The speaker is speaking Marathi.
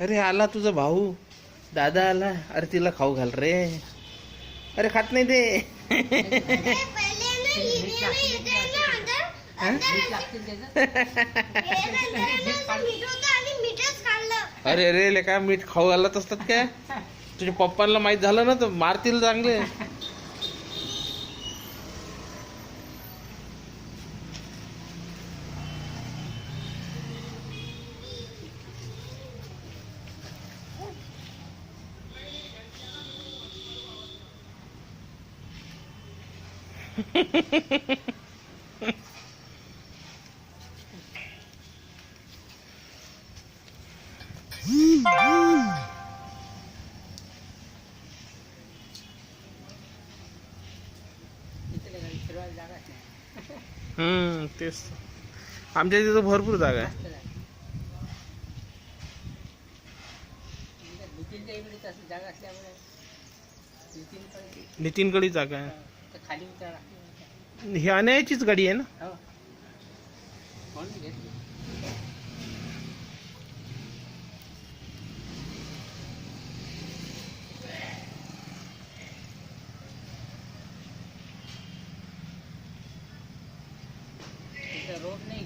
अरे आला तुझा भाऊ. दादा आला. अरे तिला खाऊ घाल रे. अरे खात नाही ते. अरे रे ले काय मीठ खाऊ घालत असतात काय तुझ्या पप्पांना माहीत झालं ना तर मारतील चांगले. हम्म तेच आमच्या तिथं भरपूर जागा आहे जागा. जागा नितीनकडे जागा आहे खाली ही अनयाचीच गाडी आहे ना? हो. तिथं रोड नाही